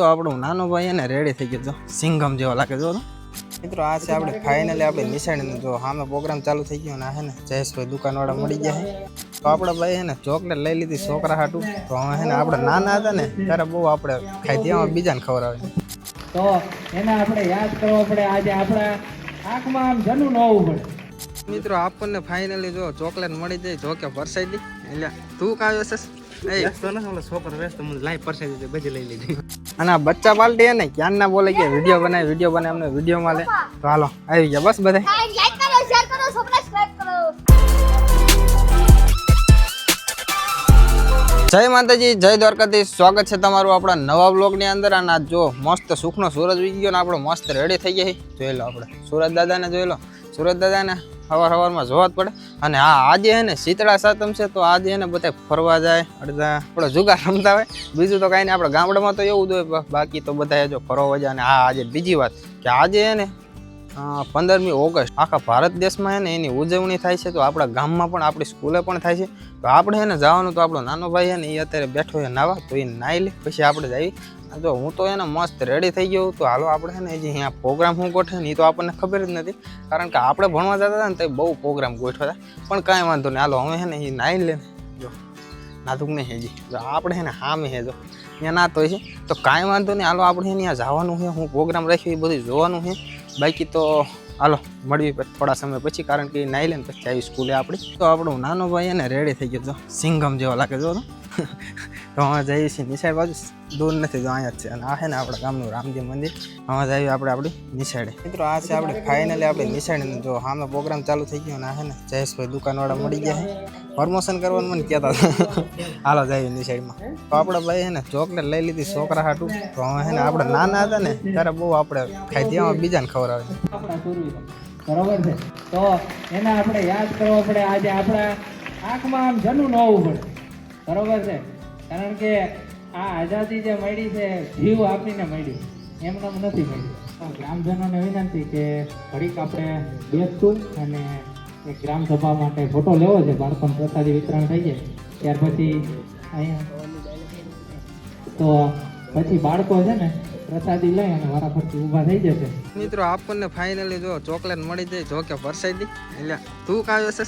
તો આપણું નાનો ભાઈ એને રેડી થઈ ગયો જો સિંગમ જેવો લાગે જો મિત્રો આ છે આપણે ફાઇનલી આપણે નિશાળીને જો સામે પ્રોગ્રામ ચાલુ થઈ ગયો ને આ હે ને જયેશભાઈ દુકાનવાળા મળી ગયા છે. તો આપણે ભાઈ હે ને ચોકલેટ લઈ લીધી છોકરા હાટું. તો હે ને આપણે નાના હતા ને ત્યારે બહુ આપણે ખાઈ ત્યાં બીજાને ખબર આવે. તો એને આપણે યાદ કરવો પડે આજે આપણા આંખમાં આમ જનું ન હોવું પડે મિત્રો આપણને ફાઇનલી જો ચોકલેટ મળી જાય જોકે પરસાઈ દી. એટલે તું કાયો છે? એ છોકરો વ્યસ્ત મને લાઈ પરસાઈ દીધી બધી લઈ લીધી. અને આ બચ્ચા પાલટી ને ક્યાં ના બોલે કે વીડિયો બનાય વીડિયો બનાય અમને વિડીયોમાં લે. તો હાલો આવી ગયા બસ બધા. લાઈક કરો શેર કરો સબસ્ક્રાઇબ કરો. જય માતાજી જય દ્વારકાધીશ. સ્વાગત છે તમારું આપણા નવા બ્લોગની અંદર. અને આ જો મસ્ત સુખનો સૂરજ ઉગી ગયો ને આપણો મસ્ત રેડી થઈ ગયા જોઈ લો આપણે. સુરજ દાદાને જોઈ લો. સુરજ દાદાને સવાર સવારમાં જોવા જ પડે. અને હા, આજે હે ને શીતળા સાતમ છે, તો આજે એને બધા ફરવા જાય, અડધા આપણે જુગાર રમતા હોય. બીજું તો કાંઈ નહીં, આપણે ગામડામાં તો એવું જ હોય બાકી તો બધા જો ફરવા જાય. અને હા, આજે બીજી વાત કે આજે હે ને પંદરમી ઓગસ્ટ આખા ભારત દેશમાં હે ને એની ઉજવણી થાય છે, તો આપણા ગામમાં પણ, આપણી સ્કૂલે પણ થાય છે. તો આપણે હે ને જવાનું તો આપણો નાનો ભાઈ હે ને એ અત્યારે બેઠો છે નાવા, તો એ નાહી લે, પછી આપણે જઈએ. આ જો હું તો એને મસ્ત રેડી થઈ ગયો તો હાલો આપણે છે ને જે અહીંયા પ્રોગ્રામ શું ગોઠવે ને એ તો આપણને ખબર જ નથી. કારણ કે આપણે ભણવા જતા હતા ને તો બહુ પ્રોગ્રામ ગોઠવતા પણ કાંઈ વાંધો નહીં. હાલો, હવે છે ને એ નાઈ લે. જો નાતુક નહીં હેજી. જો, આપણે છે ને હામે હે જો. ત્યાં ના તો છે. તો કાંઈ વાંધો નહીં. હાલો, આપણે અહીંયા જવાનું છે. હું પ્રોગ્રામ રાખ્યો, એ બધું જોવાનું છે. બાકી તો, હાલો મળવી થોડા સમય પછી. કારણ કે નાઈ લે ને પછી આવી સ્કૂલે આપણી. તો આપણું નાનો ભાઈ એને રેડી થઈ ગયો, જો. સિંગમ જેવો લાગે જો. તો તો જઈએ છીએ નિશાળ બાજુ, દૂર નથી જો અહીંયા છે. અને આ છે ને આપણા ગામનું રામજી મંદિર. હવે જઈએ આપણે આપણી નિશાળે મિત્રો, આ છે આપણે ફાઇનલી આપણે નિશાળે જો સામે પ્રોગ્રામ ચાલુ થઈ ગયો અને આ છે ને, જયેશભાઈ દુકાનવાળા મળી ગયા છે. પ્રમોશન કરવાનું મને કહેતા હતા. હાલો, જઈએ નિશાળમાં તો આપણે ભાઈ છે ને ચોકલેટ લઈ લીધી છોકરા હાટું. તો હવે છે ને, આપણે નાના હતા ને, ત્યારે બહુ આપણે ખાઈ દેવામાં બીજાને ખબર આવે બરોબર છે? તો એને આપણે યાદ કરવો પડે, આજે આપણા આંખમાં આમ જનું ન પડે. બરોબર છે? કારણ કે આ આઝાદી જે મળી છે, જીવ આપીને મળી. એમને એમ નથી મળી. તો ગ્રામજનોને વિનંતી કે ઘડીક આપણે બેસતું અને એક ગ્રામ સભા માટે ફોટો લેવો છે, બાળકોને પ્રસાદી વિતરણ થઈ જાય. ત્યાર પછી અહીંયા. તો પછી બાળકો છે ને પ્રસાદી લઈ અને વારાફરતી ઊભા થઈ જશે. મિત્રો આપણને ફાઇનલી જો ચોકલેટ મળી જાય જો કે પરસાઈ દી એટલે તું કાવ્યો છે?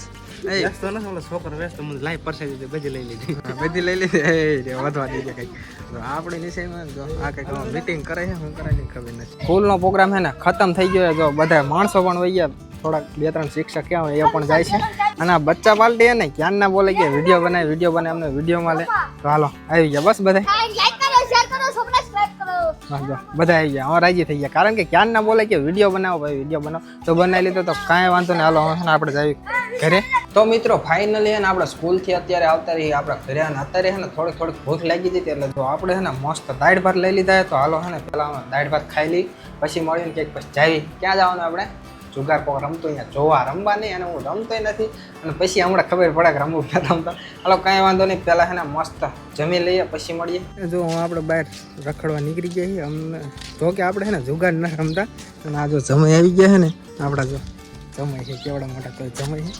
એ. વ્યસ્ત નથી ઓલો છોકરો વ્યસ્ત મને લાઈવ પરસાઈ દીધી બધી લઈ લીધી. હા, બધી લઈ લીધી. એ વધવા દીધી કઈ. તો આપણે નિશાળમાં જો આ કંઈક મીટિંગ કરે છે શું કરે ખબર નથી. સ્કૂલનો પ્રોગ્રામ છે ને ખતમ થઈ ગયો છે. જો બધા માણસો પણ વહી ગયા. થોડાક બે ત્રણ શિક્ષક ક્યાં હોય એ પણ જાય છે. અને આ બચ્ચા પાલટી ને ક્યાં ના બોલે કે વીડિયો બનાય વીડિયો બનાય અમને વિડીયોમાં લે. તો હાલો આવી ગયા બસ બધા બધા આવી ગયા. હવે રાજી થઈ ગયા. કારણ કે ક્યાં ના બોલે કે વીડિયો બનાવો, ભાઈ, વીડિયો બનાવો. તો બનાવી લીધો તો કાંઈ વાંધો નહીં. હાલો, હવે આપણે જાવી ઘરે. તો મિત્રો ફાઇનલી છે ને આપણે સ્કૂલથી અત્યારે આવતા રહીએ. આપણે ઘરે અને અત્યારે છે ને થોડીક થોડીક ભૂખ લાગી હતી એટલે તો આપણે છે ને મસ્ત દાળ ભાત લઈ લીધા તો હાલો, છે ને પહેલાં દાળ ભાત ખાઈ લઈ પછી મળીને ક્યાંક પછી જાવી. ક્યાં જવાનું આપણે? જુગાર કોક રમતો અહીંયા જોવા રમવા નહીં અને હું રમતોય નથી. અને પછી હમણાં ખબર પડે કે રમવું ક્યાં રમતા. હાલો, કાંઈ વાંધો નહીં. પહેલાં છે ને મસ્ત જમી લઈએ, પછી મળીએ. જો, હું આપણે બહાર રખડવા નીકળી ગયા છીએ. અમને જો કે આપણે છે ને જુગાર ન રમતા. અને આ જો જમાઈ આવી ગયા છે ને, આપણા જો જમાઈ છે, કેવડા મોટા તો જમાઈ છે.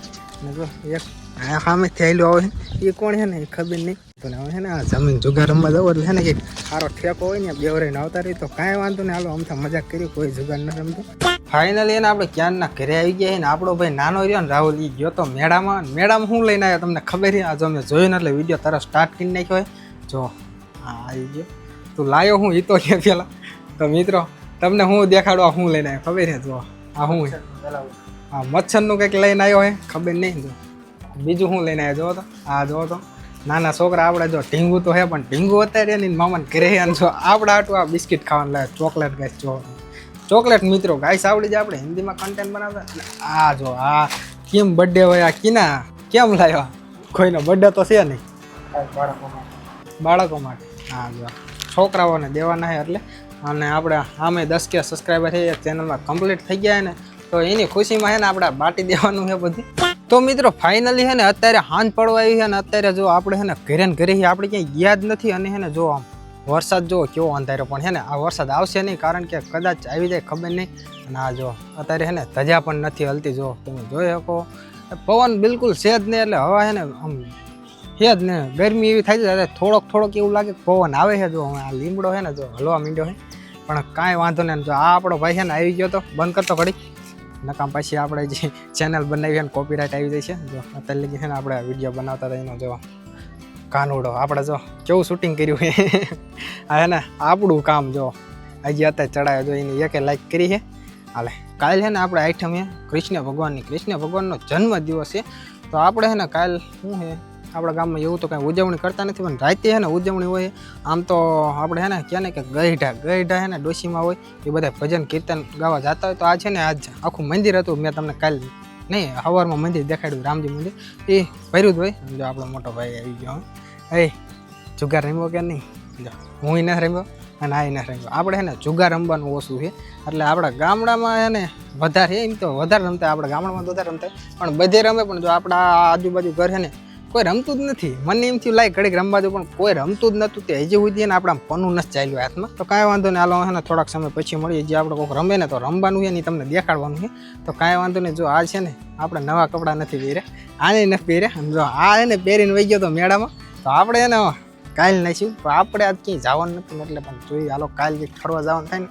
અને જો, એક આ સામે થયેલું આવે એ કોણ છે ને, એ ખબર નહીં. પણ હવે છે ને આ જમીન જુગાર રમવા જવું એટલે છે ને કે સારો ઠેકો હોય ને બે વરાઈને આવતા રહી. તો કાંઈ વાંધો નહીં. હાલો અમથા મજાક કરી કોઈ જુગાર ન રમતો. ફાઇનલી એને આપણે ક્યાંના ઘરે આવી ગયા ને આપણો ભાઈ નાનો રહ્યો ને રાહુલ એ ગયો તો મેળામાં. મેળામાં શું લઈને આવ્યો તમને ખબર છે? આ અમે જોયું એટલે વીડિયો તરત સ્ટાર્ટ કરી નાખ્યો હોય જો, હા, આવી ગયો. તું લાયો હું એ તો કે પેલા. તો મિત્રો, તમને હું દેખાડવા શું લઈને આવ્યો. ખબર છે? જો, આ છે. હા, મચ્છરનું કંઈક લઈને આવ્યો હે ખબર નહીં, જો. બીજું શું લઈને આવ્યો, જોવો તો. આ જોવો તો. નાના છોકરા આપણે જો ઢીંગું તો હે પણ ઢીંગું અત્યારે ને મામાને ઘરે હે અને જો આપણા આટલું આ બિસ્કિટ ખાવાનું લાગે ચોકલેટ ગાય જો ચોકલેટ મિત્રો, ગાઈસ આવડી જાય આપણે હિન્દીમાં કન્ટેન્ટ બનાવતા. આ જો, આ કેમ બર્થડે હોય, આ કિના? કેમ લાવ્યો કોઈનો બર્થડે તો છે નહીં. બાળકો માટે. હા જો, છોકરાઓને દેવાના છે એટલે. અને આપણે આમે દસ કે સબસ્ક્રાઈબર છે ચેનલમાં કમ્પ્લીટ થઈ ગયા ને, તો એની ખુશીમાં છે ને આપણે બાટી દેવાનું છે બધું. તો મિત્રો ફાઇનલી છે ને, અત્યારે હાંજ પડવા આવી છે ને, અત્યારે જો આપણે છે ને, ઘરે ઘરે આપણે ક્યાંય ગયા જ નથી અને છે ને, જો આમ વરસાદ જો કેવો અંધારો પણ છે ને, આ વરસાદ આવશે નહીં કારણ કે કદાચ આવી જાય ખબર નહીં. અને આ જો અત્યારે છે ને ધજા પણ નથી હલતી, જો તમે જોઈ શકો. પવન બિલકુલ છે જ નહીં એટલે હવા છે ને આમ છે જ ને, ગરમી એવી થાય છે થોડોક થોડોક એવું લાગે પવન આવે છે, જો આ લીમડો છે ને, જો હલવા માંડ્યો છે. પણ કાંઈ વાંધો નહીં જો આ આપણો ભાઈ છે ને આવી ગયો તો બંધ કરતો ઘડી નકામ પછી આપણે જે ચેનલ બનાવી છે ને કોપીરાઇટ આવી જાય છે. જો અત્યારે લગી છે ને આપણે વીડિયો બનાવતા હતા, એનો જો કાનુડો. આપણે જો કેવું શૂટિંગ કર્યું છે? આ ને, આપણું કામ જો. હજી અત્યારે ચડાયો જો, એની એકે લાઈક કરી છે. હાલે, કાલ છે ને આપણે આઈટમ છે કૃષ્ણ ભગવાનની, કૃષ્ણ ભગવાનનો જન્મ દિવસ છે. તો આપણે છે ને કાલ શું છે? આપણા ગામમાં એવું તો કાંઈ ઉજવણી કરતા નથી, પણ રાતે છે ને ઉજવણી હોય. આમ તો આપણે છે ને કહે ને કે ગઈઢા ગઈઢા છે ને ડોશીમાં હોય, એ બધા ભજન કીર્તન ગાવા જતા હોય. તો આ છે ને આજ આખું મંદિર હતું, મેં તમને કાલ નહીં સવારમાં મંદિર દેખાડ્યું, રામજી મંદિર. એ ભર્યું જ હોય જો આપણો મોટો ભાઈ આવી ગયો. એ જુગાર રમ્યો કે નહીં? જો હું નથી રમ્યો અને આ નથી રમ્યો. આપણે છે ને જુગાર રમવાનું ઓછું છે. એટલે આપણા ગામડામાં છે ને વધારે એમ તો વધારે રમતા આપણા ગામડામાં તો વધારે રમતા પણ બધે રમે પણ જો આપણા આજુબાજુ ઘર છે ને કોઈ રમતું જ નથી. મને એમ થયું લાઈ ઘડીક રમવા દઉં પણ કોઈ રમતું જ નહોતું તે હજી સુધી ને આપણા પનું નથી ચાલ્યું હાથમાં. તો કાંઈ વાંધો નહીં હાલો છે ને થોડાક સમય પછી મળીએ. જે આપણે કોઈક રમે ને તો રમવાનું છે ને તમને દેખાડવાનું છે તો કાંઈ વાંધો નહીં જો આ છે ને આપણે નવા કપડાં નથી પહેર્યા. આને નથી પહેર્યા. જો આ એને પહેરીને વહી ગયો તો મેળામાં. તો આપણે એને કાલ નાખ્યું. તો આપણે આજ ક્યાંય જવાનું નથી એટલે પણ જોઈએ, હાલો કાલ કંઈક ફરવા જવાનું થાય ને.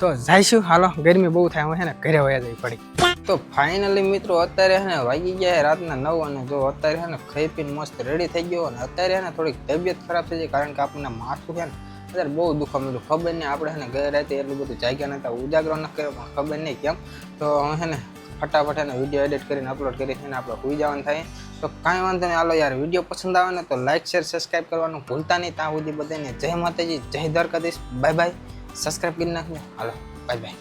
તો જઈશું, હાલો, ગરમી બહુ થાય હું છે ને ઘરે વયા જઈ પડી તો ફાઇનલી મિત્રો, અત્યારે ને વાગી ગયા રાતના નવ અને જો અત્યારે છે ને ખાઈ પીને મસ્ત રેડી થઈ ગયો અને અત્યારે છે ને થોડીક તબિયત ખરાબ થઈ જાય કારણ કે આપણને માથું છે ને અત્યારે બહુ દુખવા મળ્યું ખબર નહીં, આપણે છે ને ગયા રાતે એટલું બધું જાગ્યા નતા ઉજાગરો ન કર્યો, પણ ખબર નહીં કેમ. તો હું છે ને ફટાફટ એને વીડિયો એડિટ કરીને અપલોડ કરી છે ને આપણે સુઈ જવાનું થાય. તો કાંઈ વાંધો નહીં. હાલો યાર, વીડિયો પસંદ આવે ને તો લાઇક શેર સબસ્ક્રાઈબ કરવાનું ભૂલતા નહીં. ત્યાં સુધી બધાને જય માતાજી, જય દ્વારકાધીશ. બાય બાય સબસ્ક્રાઈબ કરી નાખજો. હાલો બાય બાય